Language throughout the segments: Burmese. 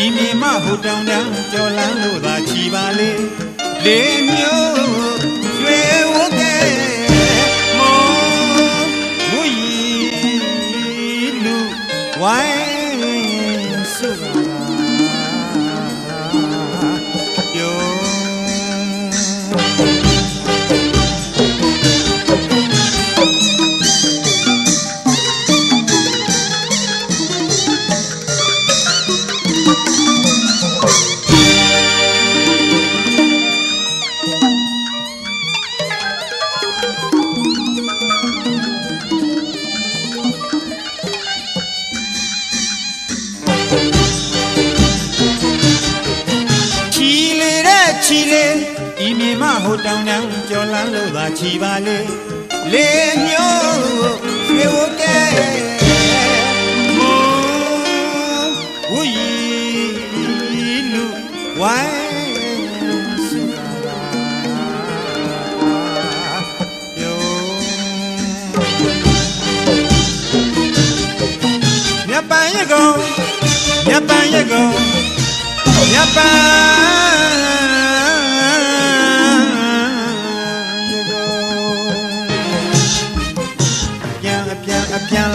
ဤမြေမဟိုတောင်တန်းကြော်လန်းလို့သာချီပါလေလေမျိုးရွှေဝတ်တဲ့မောဝီလူဝိုင်း ဟိုတောင်တန်းကြော်လန်းလို့သာချီပါလေလေမျိုးရွှေဝတ်တဲ့မောဝီလူဝိုင်းစုပါလားယောမြတ်ပန်ရကောင်မြတ်ပန်ရကောင်မြတ်ပန်း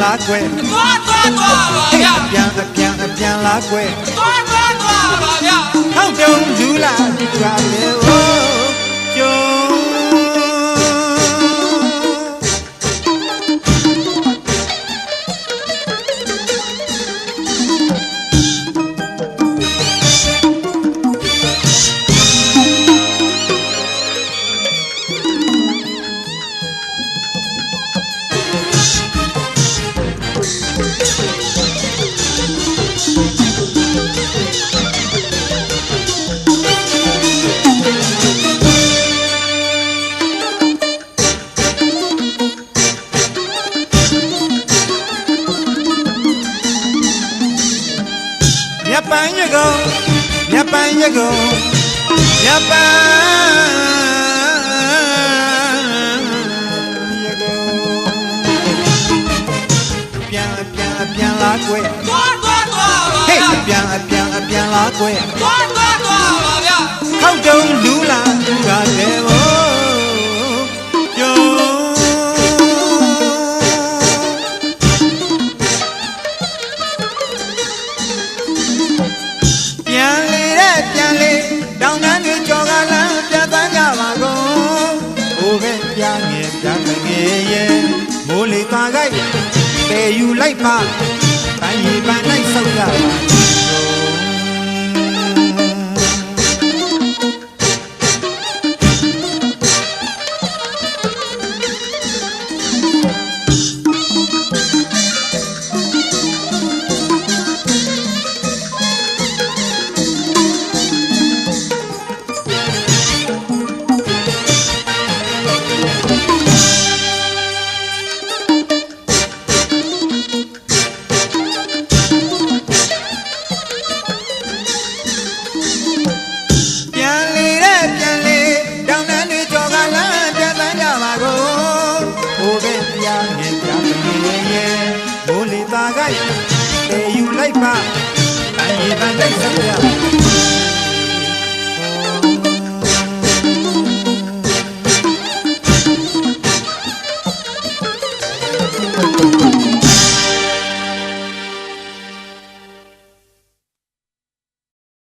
လာကွယ်သွားသွားသွားပါဗျာအပြန်အပြန်အပြန်လာကွယ်သွားသွားသွားပါဗျာဟောက်တုံလူလာကြွားလေဟိုကျုံ ပန်းရကုန်မြတ်ပန်းရကုန်မြတ်ပန်းရကုန်ပြန်အပြန်အပြန်လာကွယ်သွားသွားသွားပါဟေးဗျာအပြန်အပြန်အပြန်လာကွယ်သွားသွားသွားပါဗျာခောက်တုံလူလာလူကလည်း ပြန်ငယ်ပြန်ငယ်ရဲ့မိုးလေသွားကြိုက်ပေယူလိုက်ပါတိုင်းရီပန်းလိုက်ဆောက်ကြ မိုးလေသားကတေယူလိုက်